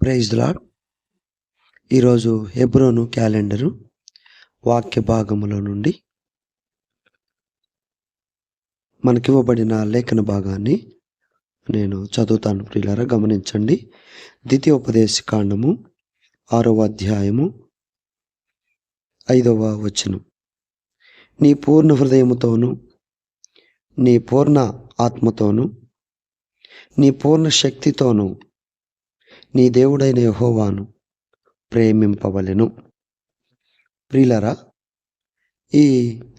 Praise lord ఈరోజు హెబ్రోను calendar వాక్య భాగములో నుండి మనకివ్వబడిన లేఖన భాగాన్ని నేను చదువుతాను ప్రియులారా గమనించండి. ద్వితీయోపదేశ కాండము ఆరవ అధ్యాయము ఐదవ వచనం. నీ పూర్ణ హృదయముతోను నీ పూర్ణ ఆత్మతోనూ నీ పూర్ణ శక్తితోను నీ దేవుడైన యహోవాను ప్రేమింపవలెను. ప్రిలరా ఈ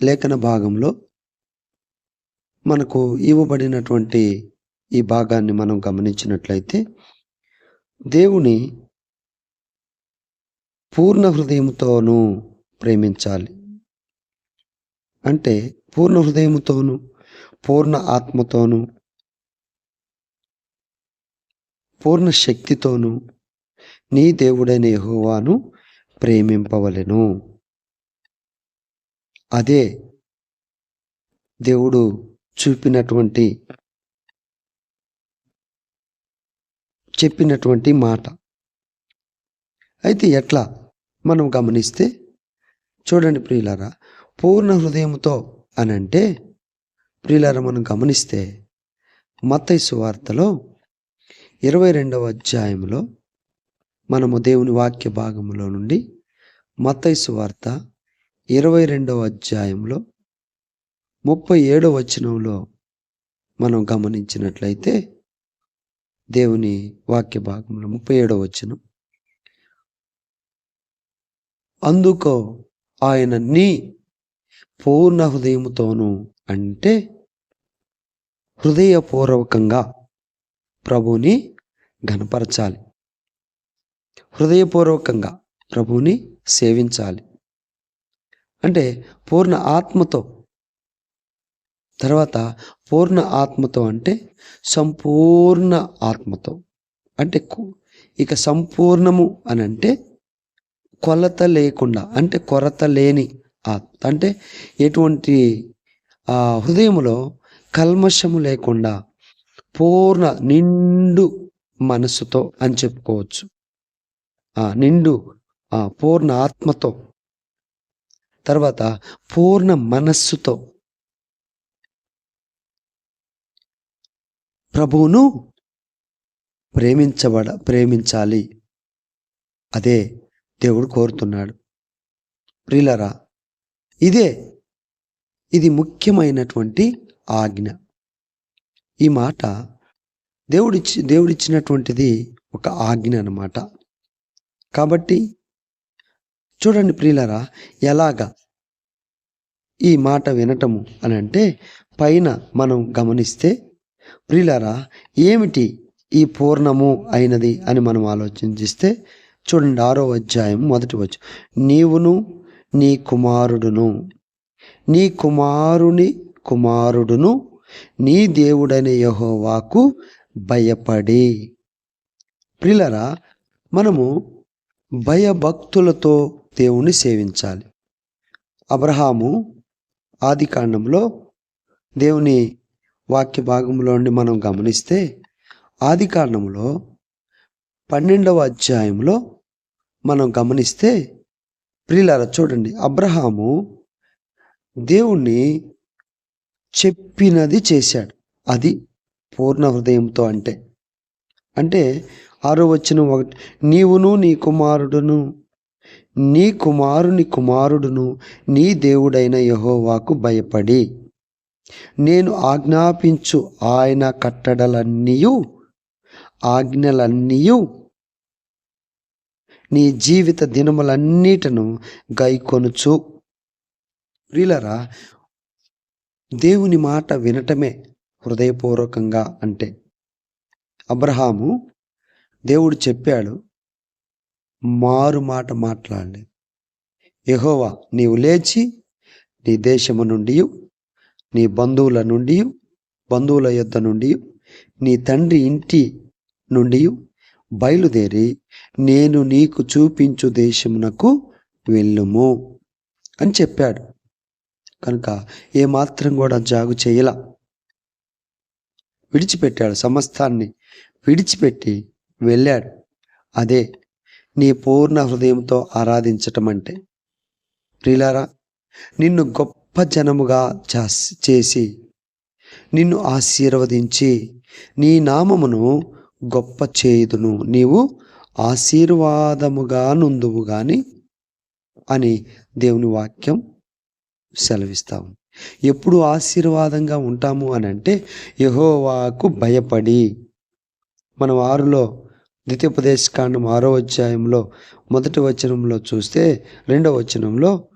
లేఖన భాగంలో మనకు ఇవ్వబడినటువంటి ఈ భాగాన్ని మనం గమనించినట్లయితే దేవుని పూర్ణ హృదయంతోనూ ప్రేమించాలి. అంటే పూర్ణ హృదయముతోను పూర్ణ ఆత్మతోను పూర్ణ శక్తితోను నీ దేవుడైన యహోవాను ప్రేమింపవలెను. అదే దేవుడు చూపినటువంటి చెప్పినటువంటి మాట. అయితే ఎట్లా మనం గమనిస్తే చూడండి ప్రియులారా పూర్ణ హృదయంతో అని అంటే ప్రియులారా మనం గమనిస్తే మత్తైసు వార్తలో ఇరవై రెండవ అధ్యాయంలో మనము దేవుని వాక్య భాగంలో నుండి మతైసు వార్త ఇరవై రెండవ అధ్యాయంలో ముప్పై ఏడవ వచనంలో మనం గమనించినట్లయితే దేవుని వాక్య భాగంలో ముప్పై ఏడవ వచనం. అందుకో ఆయన నీ పూర్ణ హృదయముతోను అంటే హృదయపూర్వకంగా ప్రభుని గనపరచాలి హృదయపూర్వకంగా ప్రభుని సేవించాలి. అంటే పూర్ణ ఆత్మతో తర్వాత పూర్ణ ఆత్మతో అంటే సంపూర్ణ ఆత్మతో. అంటే ఇక సంపూర్ణము అని అంటే కొలత లేకుండా అంటే కొరత లేని ఆత్మ అంటే ఎటువంటి హృదయంలో హృదయములో కల్మషము లేకుండా పూర్ణ నిండు మనసుతో అని చెప్పుకోవచ్చు. ఆ నిండు ఆ పూర్ణ ఆత్మతో తర్వాత పూర్ణ మనస్సుతో. ప్రభువును ప్రేమించబడ ప్రేమించాలి. అదే దేవుడు కోరుతున్నాడు. ప్రిలరా ఇదే ఇది ముఖ్యమైనటువంటి ఆజ్ఞ. ఈ మాట దేవుడిచ్చి దేవుడిచ్చినటువంటిది ఒక ఆజ్ఞ అన్నమాట. కాబట్టి చూడండి ప్రియులరా ఎలాగా ఈ మాట వినటము అని అంటే పైన మనం గమనిస్తే ప్రియులరా ఏమిటి ఈ పూర్ణము అయినది అని మనం ఆలోచించిస్తే చూడండి ఆరో అధ్యాయం మొదటి వచ్చు నీవును నీ కుమారుడును నీ కుమారుని కుమారుడును నీ దేవుడైన యహోవాకు భయపడి. ప్రిలరా మనము భయభక్తులతో దేవుణ్ణి సేవించాలి. అబ్రహాము ఆది కాండంలో దేవుని వాక్య భాగంలో నుండి మనం గమనిస్తే ఆది కాండంలో పన్నెండవ అధ్యాయంలో మనం గమనిస్తే ప్రియులారా చూడండి అబ్రహాము దేవుణ్ణి చెప్పినది చేశాడు. అది పూర్ణ హృదయంతో అంటే. అంటే ఆరో వచ్చిన ఒకటి నీవును నీ కుమారుడును నీ కుమారుని కుమారుడును నీ దేవుడైన యహోవాకు భయపడి. నేను ఆజ్ఞాపించు ఆయన కట్టడలన్నీయు ఆజ్ఞలన్నీయు నీ జీవిత దినములన్నిటను గైకొనుచు. ప్రిలరా దేవుని మాట వినటమే హృదయపూర్వకంగా అంటే. అబ్రహాము దేవుడు చెప్పాడు మారు మాట మాట్లాడలేదు. యహోవా నీవు లేచి నీ దేశము నుండి నీ బంధువుల నుండి బంధువుల యొద్ద నుండి నీ తండ్రి ఇంటి నుండి బయలుదేరి నేను నీకు చూపించు దేశమునకు వెళ్ళుము అని చెప్పాడు. కనుక ఏమాత్రం కూడా జాగు చేయల. విడిచిపెట్టాడు సమస్తాన్ని విడిచిపెట్టి వెళ్ళాడు. అదే నీ పూర్ణ హృదయంతో ఆరాధించటం అంటే. ప్రిలారా నిన్ను గొప్ప జనముగా చేసి నిన్ను ఆశీర్వదించి నీ నామమును గొప్ప చేయుదును. నీవు ఆశీర్వాదముగా నుందువు గాని అని దేవుని వాక్యం సెలవిస్తాము. ఎప్పుడు ఆశీర్వాదంగా ఉంటాము అని అంటే యహోవాకు భయపడి. మనం ఆరులో ద్వితీయోపదేశ కాండం ఆరో అధ్యాయంలో మొదటి వచనంలో చూస్తే రెండవ వచనంలో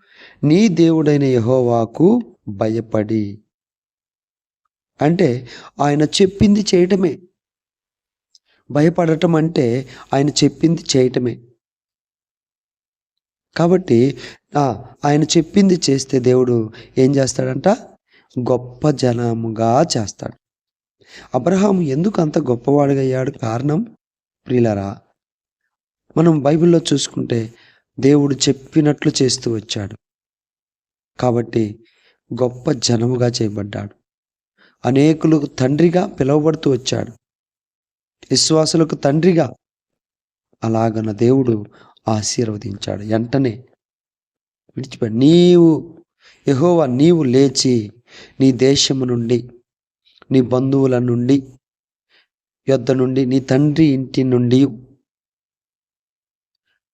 నీ దేవుడైన యహోవాకు భయపడి. అంటే ఆయన చెప్పింది చేయటమే. భయపడటం అంటే ఆయన చెప్పింది చేయటమే. కాబట్టి ఆయన చెప్పింది చేస్తే దేవుడు ఏం చేస్తాడంట? గొప్ప జనముగా చేస్తాడు. అబ్రహాము ఎందుకు అంత గొప్పవాడిగయ్యాడు కారణం? ప్రియులరా మనం బైబిల్లో చూసుకుంటే దేవుడు చెప్పినట్లు చేస్తూ వచ్చాడు. కాబట్టి గొప్ప జనముగా చేయబడ్డాడు. అనేకులకు తండ్రిగా పిలువబడుతూ వచ్చాడు. విశ్వాసులకు తండ్రిగా. అలాగన దేవుడు ఆశీర్వదించాడు. వెంటనే విడిచిపెట్టి. నీవు యహోవా నీవు లేచి నీ దేశము నుండి నీ బంధువుల నుండి యొద్ద నుండి నీ తండ్రి ఇంటి నుండి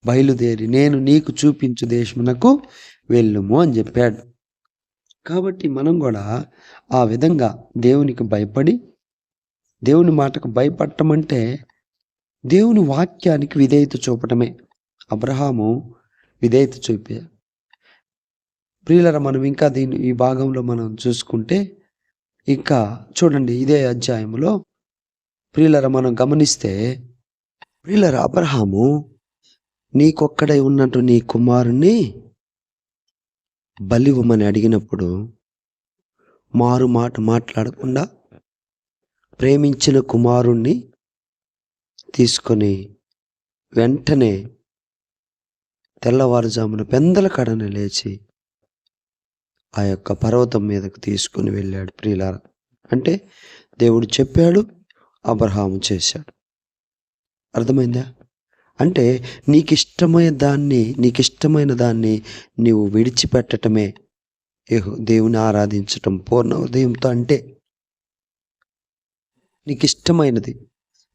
బయలుదేరి నేను నీకు చూపించు దేశమునకు వెళ్ళుము అని చెప్పాడు. కాబట్టి మనం కూడా ఆ విధంగా దేవునికి భయపడి దేవుని మాటకు భయపడటం అంటే దేవుని వాక్యానికి విధేయత చూపటమే. అబ్రహాము విధేయత చూపే. ప్రియులర మనం ఇంకా దీని ఈ భాగంలో మనం చూసుకుంటే ఇంకా చూడండి ఇదే అధ్యాయంలో ప్రియులర మనం గమనిస్తే ప్రియులర అబ్రహాము నీకొక్కడై ఉన్నట్టు నీ కుమారుణ్ణి బలివ్వమని అడిగినప్పుడు మారు మాట మాట్లాడకుండా ప్రేమించిన కుమారుణ్ణి తీసుకొని వెంటనే తెల్లవారుజామున పెందల కడన లేచి ఆ యొక్క పర్వతం మీదకు తీసుకుని వెళ్ళాడు ప్రియులార. అంటే దేవుడు చెప్పాడు అబ్రహాము చేశాడు. అర్థమైందా? అంటే నీకు ఇష్టమైన దాన్ని నీకు ఇష్టమైన దాన్ని నీవు విడిచిపెట్టటమే. దేవుని ఆరాధించటం పూర్ణ హృదయంతో అంటే నీకు ఇష్టమైనది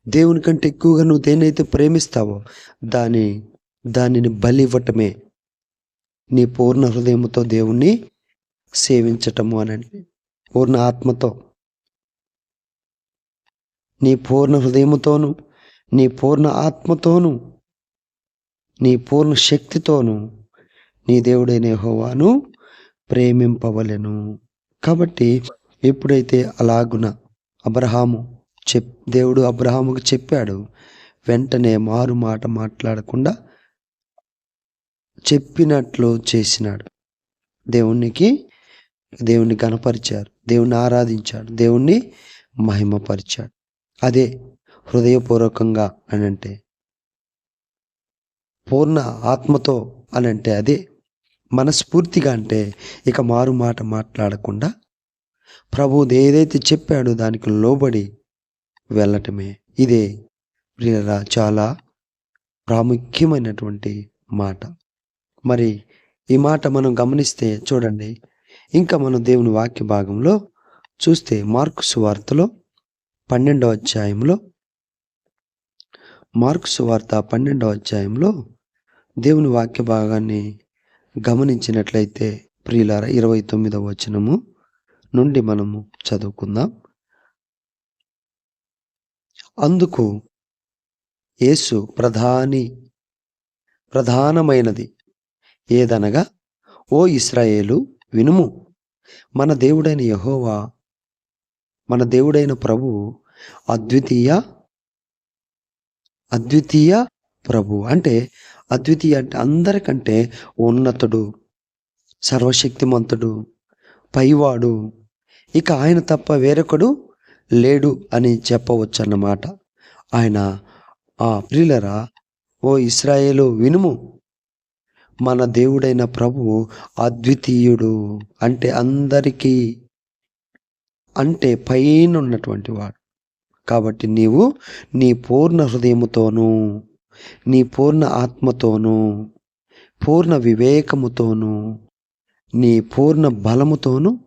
దేవుని కంటే ఎక్కువగా నువ్వు దేనైతే ప్రేమిస్తావో దాని దానిని బలి ఇవ్వటమే నీ పూర్ణ హృదయంతో దేవుణ్ణి సేవించటము అని పూర్ణ ఆత్మతో. నీ పూర్ణ హృదయముతోను నీ పూర్ణ ఆత్మతోను నీ పూర్ణ శక్తితోను నీ దేవుడైన హోవాను ప్రేమింపవలెను. కాబట్టి ఎప్పుడైతే అలాగున అబ్రహాము చెప్ దేవుడు అబ్రహాముకు చెప్పాడు వెంటనే మారు మాట మాట్లాడకుండా చెప్పినట్లు చేసినాడు. దేవునికి దేవుణ్ణి గణపరిచారు దేవుణ్ణి ఆరాధించాడు. దేవుణ్ణి మహిమపరిచాడు. అదే హృదయపూర్వకంగా అని అంటే పూర్ణ ఆత్మతో అని అంటే అదే మనస్ఫూర్తిగా అంటే ఇక మారు మాట మాట్లాడకుండా ప్రభు ఏదైతే చెప్పాడో దానికి లోబడి వెళ్ళటమే. ఇదే ప్రియరా చాలా ప్రాముఖ్యమైనటువంటి మాట. మరి ఈ మాట మనం గమనిస్తే చూడండి. ఇంకా మనం దేవుని వాక్య భాగంలో చూస్తే మార్కు సువార్తలో పన్నెండవ అధ్యాయంలో మార్కు సువార్త పన్నెండవ అధ్యాయంలో దేవుని వాక్య భాగాన్ని గమనించినట్లయితే ప్రియులార ఇరవై తొమ్మిదవ వచనము నుండి మనము చదువుకుందాం. అందుకు యేసు ప్రధాని ప్రధానమైనది ఏదనగా ఓ ఇస్రాయేలు వినుము మన దేవుడైన యహోవా మన దేవుడైన ప్రభువు అద్వితీయ అద్వితీయ ప్రభు. అంటే అద్వితీయ అంటే అందరికంటే ఉన్నతుడు సర్వశక్తిమంతుడు పైవాడు. ఇక ఆయన తప్ప వేరొకడు లేడు అని చెప్పవచ్చు అన్నమాట ఆయన ఆ ప్రియులరా ఓ ఇస్రాయేలు వినుము మన దేవుడైన ప్రభువు అద్వితీయుడు అంటే అందరికీ అంటే పైన ఉన్నటువంటి వాడు. కాబట్టి నీవు నీ పూర్ణ హృదయముతోనూ నీ పూర్ణ ఆత్మతోనూ పూర్ణ వివేకముతోనూ నీ పూర్ణ బలముతోనూ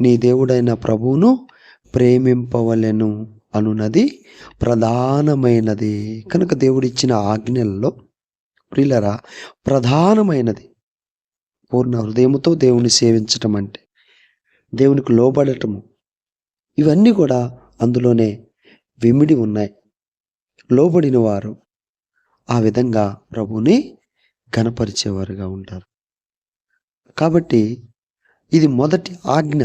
నీ దేవుడైన ప్రభువును ప్రేమింపవలెను అనున్నది ప్రధానమైనది. కనుక దేవుడిచ్చిన ఆజ్ఞలలో ప్రియులరా ప్రధానమైనది పూర్ణ హృదయముతో దేవుని సేవించటం అంటే దేవునికి లోబడటము. ఇవన్నీ కూడా అందులోనే విమిడి ఉన్నాయి. లోబడిన వారు ఆ విధంగా ప్రభుని గణపరిచేవారుగా ఉంటారు. కాబట్టి ఇది మొదటి ఆజ్ఞ.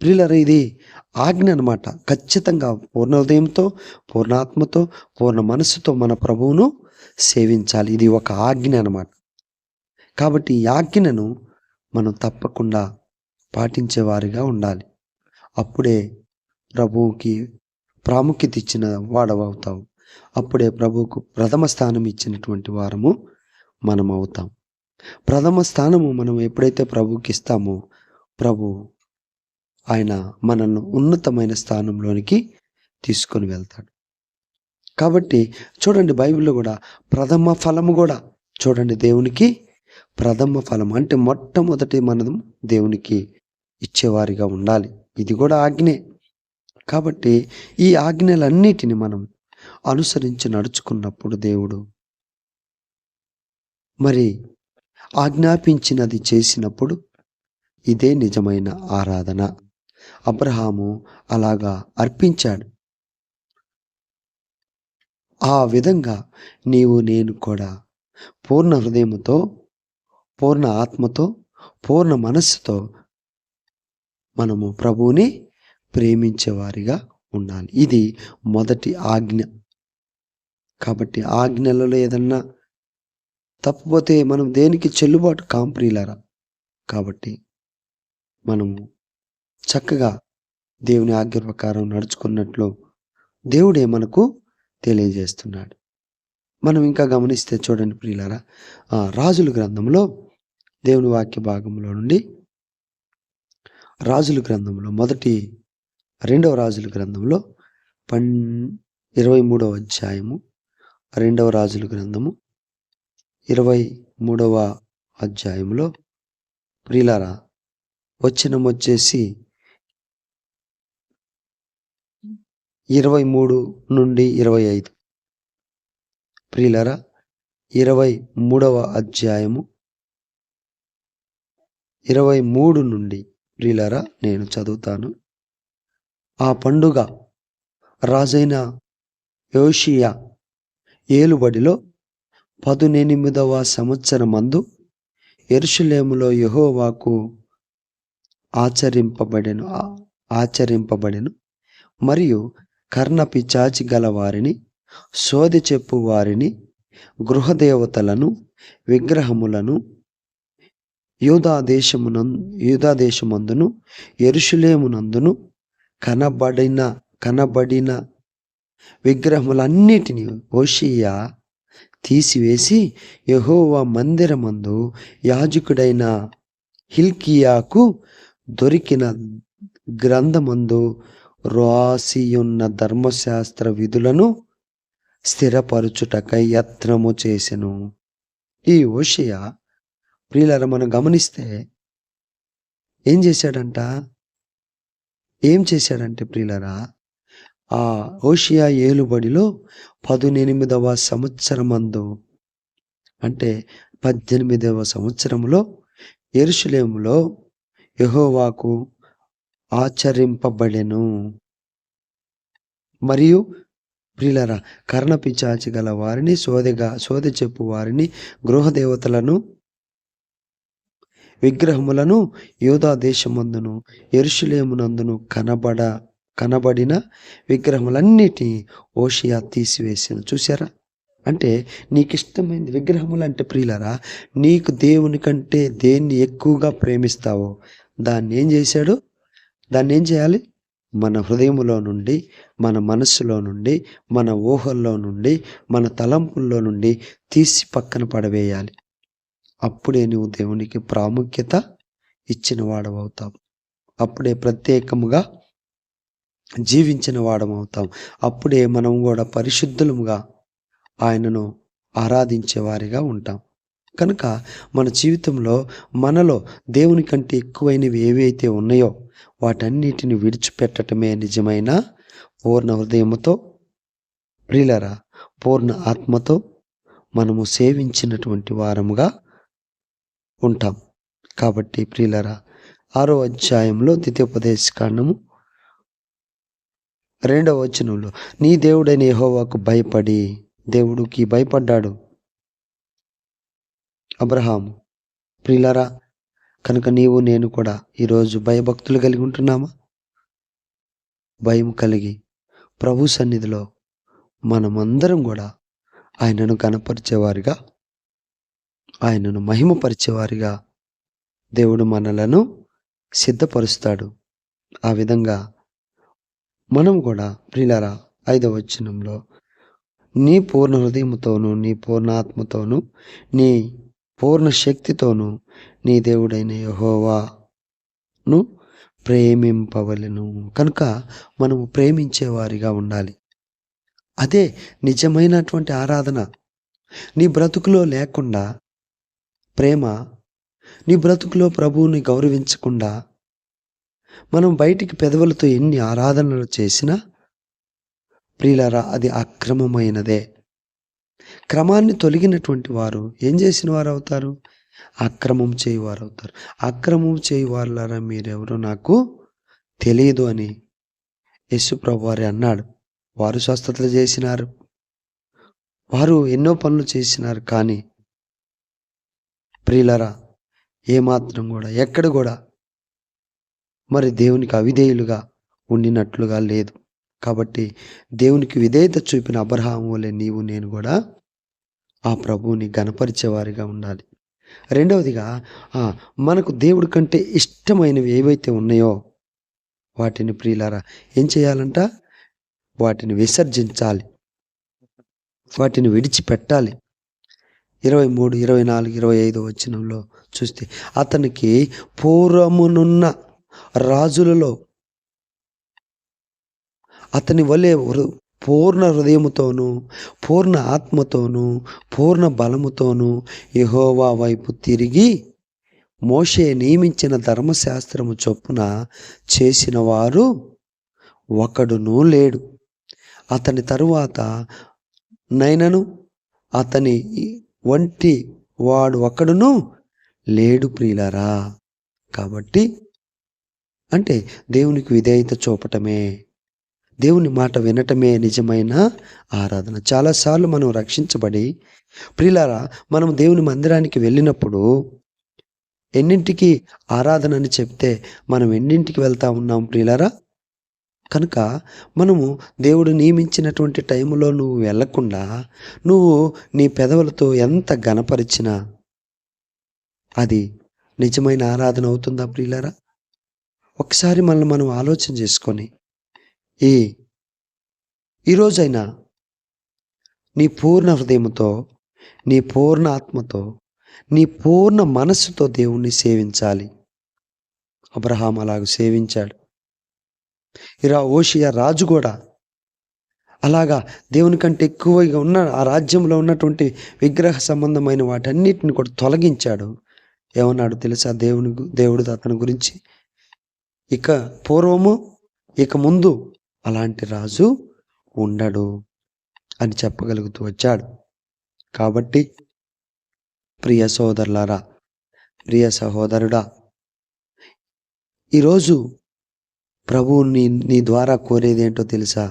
ప్రియులర ఇది ఆజ్ఞ అనమాట ఖచ్చితంగా పూర్ణ హృదయంతో పూర్ణాత్మతో పూర్ణ మనస్సుతో మన ప్రభువును సేవించాలి. ఇది ఒక ఆజ్ఞ అనమాట కాబట్టి ఈ ఆజ్ఞను మనం తప్పకుండా పాటించేవారిగా ఉండాలి. అప్పుడే ప్రభువుకి ప్రాముఖ్యత ఇచ్చిన వాడవవుతావు అప్పుడే ప్రభువుకు ప్రథమ స్థానం ఇచ్చినటువంటి వారము మనం అవుతాం ప్రథమ స్థానము మనం ఎప్పుడైతే ప్రభువుకి ఇస్తామో ప్రభు ఆయన మనల్ని ఉన్నతమైన స్థానంలోనికి తీసుకొని వెళ్తాడు. కాబట్టి చూడండి బైబిల్లో కూడా ప్రథమ ఫలము కూడా. చూడండి దేవునికి ప్రథమ ఫలం అంటే మొట్టమొదటి మనం దేవునికి ఇచ్చేవారిగా ఉండాలి. ఇది కూడా ఆజ్ఞే. కాబట్టి ఈ ఆజ్ఞలన్నిటిని మనం అనుసరించి నడుచుకున్నప్పుడు దేవుడు మరి ఆజ్ఞాపించినది చేసినప్పుడు ఇదే నిజమైన ఆరాధన. అబ్రహాము అలాగా అర్పించాడు. ఆ విధంగా నీవు నేను కూడా పూర్ణ హృదయంతో పూర్ణ ఆత్మతో పూర్ణ మనస్సుతో మనము ప్రభువుని ప్రేమించేవారిగా ఉండాలి. ఇది మొదటి ఆజ్ఞ. కాబట్టి ఆజ్ఞలలో ఏదన్నా తప్పిపోతే మనం దేనికి చెల్లుబాటు కాంప్రియులరా కాబట్టి మనము చక్కగా దేవుని ఆజ్ఞ ప్రకారం నడుచుకున్నట్లు దేవుడే మనకు తెలియజేస్తున్నాడు. మనం ఇంకా గమనిస్తే చూడండి ప్రియులారా రాజుల గ్రంథంలో దేవుని వాక్య భాగంలో నుండి రాజుల గ్రంథంలో మొదటి రెండవ రాజుల గ్రంథంలో పన్ ఇరవై మూడవ అధ్యాయము రెండవ రాజుల గ్రంథము ఇరవై మూడవ అధ్యాయంలో ప్రియులారా వచ్చినం వచ్చేసి ఇరవై మూడు నుండి ఇరవై ఐదు. ప్రియులరా ఇరవై మూడవ అధ్యాయము. ఇరవై మూడు నుండి ప్రియులరా నేను చదువుతాను. ఆ పండుగ రాజైన యోషియా ఏలుబడిలో పదునెనిమిదవ సంవత్సరమందు ఎరుషులేములో యెహోవాకు ఆచరింపబడెను ఆచరింపబడెను. మరియు కర్ణ పిచాచి గలవారిని సోది చెప్పు వారిని గృహదేవతలను విగ్రహములను యూదా యూదాదేశమందును దేశమందును ఎరుషులేమునందును కనబడిన కనబడిన విగ్రహములన్నిటిని ఓషియా తీసివేసి యహోవా మందిరమందు యాజకుడైన హిల్కియాకు దొరికిన గ్రంథమందు రాసియున్న ధర్మశాస్త్ర విధులను స్థిరపరుచుటకై యత్నము చేసెను. ఈ ఓషియా ప్రియులర మనం గమనిస్తే ఏం చేశాడంట? ఏం చేశాడంటే ప్రియులరా ఆ ఓషియా ఏలుబడిలో పదునెనిమిదవ సంవత్సరమందు అంటే పద్దెనిమిదవ సంవత్సరంలో ఎరుషులేములో యెహోవాకు ఆచరింపబడెను. మరియు ప్రిలరా కర్ణ పిచాచి గల వారిని సోదెగా సోదె చెప్పు వారిని గృహదేవతలను విగ్రహములను యూదా దేశమందును ఎరుషులేమునందును కనబడ కనబడిన విగ్రహములన్నిటి ఓషియా తీసివేసాను. చూసారా అంటే నీకు ఇష్టమైంది విగ్రహములు అంటే ప్రియులరా నీకు దేవుని కంటే దేన్ని ఎక్కువగా ప్రేమిస్తావో దాన్ని ఏం చేశాడు? దాన్ని ఏం చేయాలి? మన హృదయంలో నుండి మన మనస్సులో నుండి మన ఊహల్లో నుండి మన తలంపుల్లో నుండి తీసి పక్కన పడవేయాలి. అప్పుడే నువ్వు దేవునికి ప్రాముఖ్యత ఇచ్చిన వాడవవుతావు అప్పుడే ప్రత్యేకముగా జీవించిన వాడమవుతాం అప్పుడే మనం కూడా పరిశుద్ధులముగా ఆయనను ఆరాధించే వారిగా ఉంటాం. కనుక మన జీవితంలో మనలో దేవుని కంటే ఎక్కువైనవి ఏవైతే ఉన్నాయో వాటన్నిటిని విడిచిపెట్టటమే నిజమైన పూర్ణ హృదయముతో ప్రియులరా పూర్ణ ఆత్మతో మనము సేవించినటువంటి వారముగా ఉంటాం. కాబట్టి ప్రియులరా ఆరో అధ్యాయంలో ద్వితీయోపదేశకాండము రెండవ వచనంలో నీ దేవుడైన యహోవాకు భయపడి దేవుడికి భయపడ్డాడు అబ్రహాము. ప్రియులరా కనుక నీవు నేను కూడా ఈరోజు భయభక్తులు కలిగి ఉంటున్నామా? భయం కలిగి ప్రభు సన్నిధిలో మనమందరం కూడా ఆయనను కనపరిచేవారిగా ఆయనను మహిమపరిచేవారిగా దేవుడు మనలను సిద్ధపరుస్తాడు. ఆ విధంగా మనం కూడా ప్రిలరా ఐదవ వచనంలో నీ పూర్ణ హృదయముతోను నీ పూర్ణ ఆత్మతోనూ నీ పూర్ణ శక్తితోనూ నీ దేవుడైన యహోవాను ప్రేమింపవలను. కనుక మనము ప్రేమించేవారిగా ఉండాలి. అదే నిజమైనటువంటి ఆరాధన. నీ బ్రతుకులో లేకుండా ప్రేమ నీ బ్రతుకులో ప్రభువుని గౌరవించకుండా మనం బయటికి పెదవులతో ఎన్ని ఆరాధనలు చేసినా ప్రియులరా అది అక్రమమైనదే. క్రమాన్ని తొలగినటువంటి వారు ఏం చేసిన వారు అవుతారు? అక్రమం చేయువారు అవుతారు అక్రమం చేయువారులారా మీరెవరో నాకు తెలియదు అని యేసుప్రభు వారి అన్నాడు. వారు స్వస్థతలు చేసినారు. వారు ఎన్నో పనులు చేసినారు కానీ ప్రియులరా ఏమాత్రం కూడా ఎక్కడ కూడా మరి దేవునికి అవిధేయులుగా ఉండినట్లుగా లేదు. కాబట్టి దేవునికి విధేయత చూపిన అబ్రహాము వలె నీవు నేను కూడా ఆ ప్రభువుని గణపరిచేవారిగా ఉండాలి. రెండవదిగా మనకు దేవుడి కంటే ఇష్టమైనవి ఏవైతే ఉన్నాయో వాటిని ప్రియులారా ఏం చేయాలంట? వాటిని విసర్జించాలి. వాటిని విడిచిపెట్టాలి. ఇరవై మూడు ఇరవై నాలుగు ఇరవై ఐదు వచ్చినంలో చూస్తే అతనికి పూర్వమునున్న రాజులలో అతని వలె పూర్ణ హృదయముతోనూ పూర్ణ ఆత్మతోనూ పూర్ణ బలముతోనూ యహోవా వైపు తిరిగి మోషే నియమించిన ధర్మశాస్త్రము చొప్పున చేసిన వారు ఒకడునూ లేడు. అతని తరువాత నైనను అతని వంటి వాడు ఒకడును లేడు ప్రియులరా. కాబట్టి అంటే దేవునికి విధేయత చూపటమే. దేవుని మాట వినటమే నిజమైన ఆరాధన. చాలాసార్లు మనం రక్షించబడి ప్రిలారా మనం దేవుని మందిరానికి వెళ్ళినప్పుడు ఎన్నింటికి ఆరాధన అని చెప్తే మనం ఎన్నింటికి వెళ్తా ఉన్నాం ప్రియులారా కనుక మనము దేవుడు నియమించినటువంటి టైంలో నువ్వు వెళ్ళకుండా నువ్వు నీ పెదవులతో ఎంత గనపరిచినా అది నిజమైన ఆరాధన అవుతుందా ప్రియులారా ఒకసారి మనల్ని మనం ఆలోచన చేసుకొని ఈ ఈరోజైనా నీ పూర్ణ హృదయంతో నీ పూర్ణ ఆత్మతో నీ పూర్ణ మనస్సుతో దేవుణ్ణి సేవించాలి. అబ్రహాం అలాగ సేవించాడు. ఇరా ఓషియా రాజు కూడా అలాగా దేవుని కంటే ఎక్కువగా ఉన్న ఆ రాజ్యంలో ఉన్నటువంటి విగ్రహ సంబంధమైన వాటన్నిటిని కూడా తొలగించాడు. ఏమన్నాడు తెలుసా దేవుని దేవుడు అతని గురించి? ఇక పూర్వము ఇక ముందు అలాంటి రాజు ఉండడు అని చెప్పగలుగుతూ వచ్చాడు. కాబట్టి ప్రియ సోదరులారా ప్రియ సహోదరుడా ఈరోజు ప్రభువు నీ నీ ద్వారా కోరేది ఏంటో తెలుసా?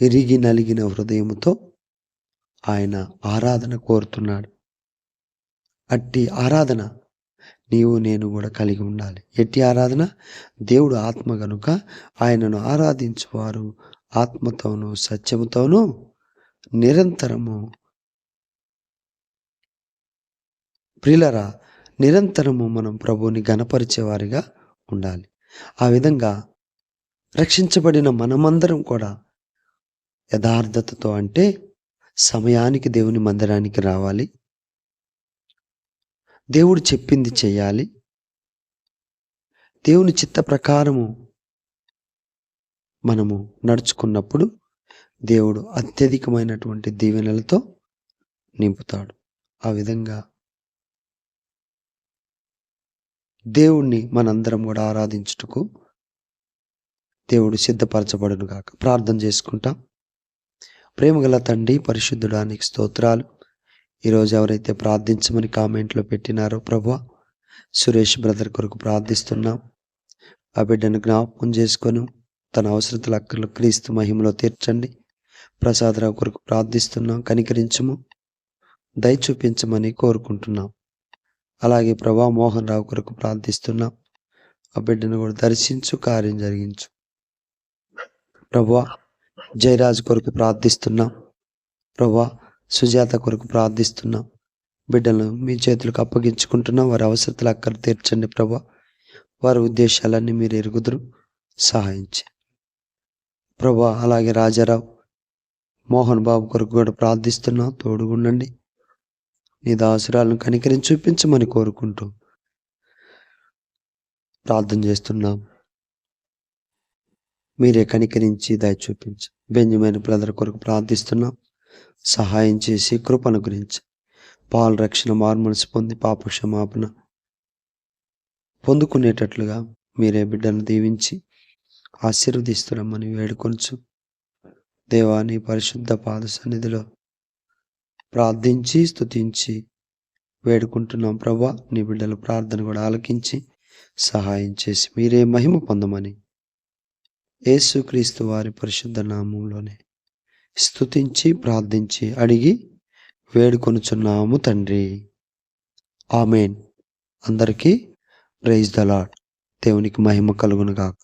ఇరిగి నలిగిన హృదయముతో ఆయన ఆరాధన కోరుతున్నాడు. అట్టి ఆరాధన నీవు నేను కూడా కలిగి ఉండాలి. ఎట్టి ఆరాధన? దేవుడు ఆత్మ గనుక ఆయనను ఆరాధించువారు. ఆత్మతోనూ సత్యముతోనూ నిరంతరము. ప్రిలరా నిరంతరము మనం ప్రభువుని గనపరిచేవారిగా ఉండాలి. ఆ విధంగా రక్షించబడిన మనమందరం కూడా యథార్థతతో అంటే సమయానికి దేవుని మందిరానికి రావాలి. దేవుడు చెప్పింది చేయాలి. దేవుని చిత్త ప్రకారము మనము నడుచుకున్నప్పుడు దేవుడు అత్యధికమైనటువంటి దీవెనలతో నింపుతాడు. ఆ విధంగా దేవుణ్ణి మనందరం కూడా ఆరాధించుటకు దేవుడు సిద్ధపరచబడును గాక ప్రార్థన చేసుకుంటాం. ప్రేమగల తండ్రి పరిశుద్ధుడానికి స్తోత్రాలు. ఈరోజు ఎవరైతే ప్రార్థించమని కామెంట్లో పెట్టినారో ప్రభు సురేష్ బ్రదర్ కొరకు ప్రార్థిస్తున్నాం. ఆ బిడ్డను జ్ఞాపకం చేసుకొని తన అవసరతల అక్కర్లు క్రీస్తు మహిమలో తీర్చండి. ప్రసాదరావు కొరకు ప్రార్థిస్తున్నాం కనికరించము దయ చూపించమని కోరుకుంటున్నాం. అలాగే ప్రభా మోహన్ రావు కొరకు ప్రార్థిస్తున్నాం. ఆ బిడ్డను కూడా దర్శించు కార్యం జరిగించు. ప్రభా జయరాజు కొరకు ప్రార్థిస్తున్నాం. ప్రభా సుజాత కొరకు ప్రార్థిస్తున్నాం. బిడ్డలను మీ చేతులకు అప్పగించుకుంటున్నాం. వారి అవసరతలు అక్కడ తీర్చండి ప్రభా. వారి ఉద్దేశాలన్నీ మీరు ఎరుగుదురు. సహాయించి. ప్రభా అలాగే రాజారావు మోహన్ బాబు కొరకు కూడా ప్రార్థిస్తున్నాం. తోడుగుండండి నీ దాసురాలను కనికరించి చూపించమని కోరుకుంటూ ప్రార్థన చేస్తున్నాం. మీరే కనికరించి దయ చూపించు. బెంజమైన బ్రదర్ కొరకు ప్రార్థిస్తున్నాం. సహాయం చేసి కృపను గురించి. పాల రక్షణ మార్మనసు పొంది పాప క్షమాపణ పొందుకునేటట్లుగా మీరే బిడ్డను దీవించి ఆశీర్వదిస్తున్నామని వేడుకొంచు దేవాని పరిశుద్ధ పాద సన్నిధిలో ప్రార్థించి స్తుతించి వేడుకుంటున్నాం ప్రభా. నీ బిడ్డల ప్రార్థన కూడా ఆలకించి సహాయం చేసి మీరే మహిమ పొందమని. యేసుక్రీస్తు వారి పరిశుద్ధ నామంలోనే. స్తుతించి ప్రార్థించి అడిగి వేడుకొనుచున్నాము తండ్రి. ఆమెన్. అందరికీ ప్రైజ్ ద లాడ్ దేవునికి మహిమ కలుగునుగాక.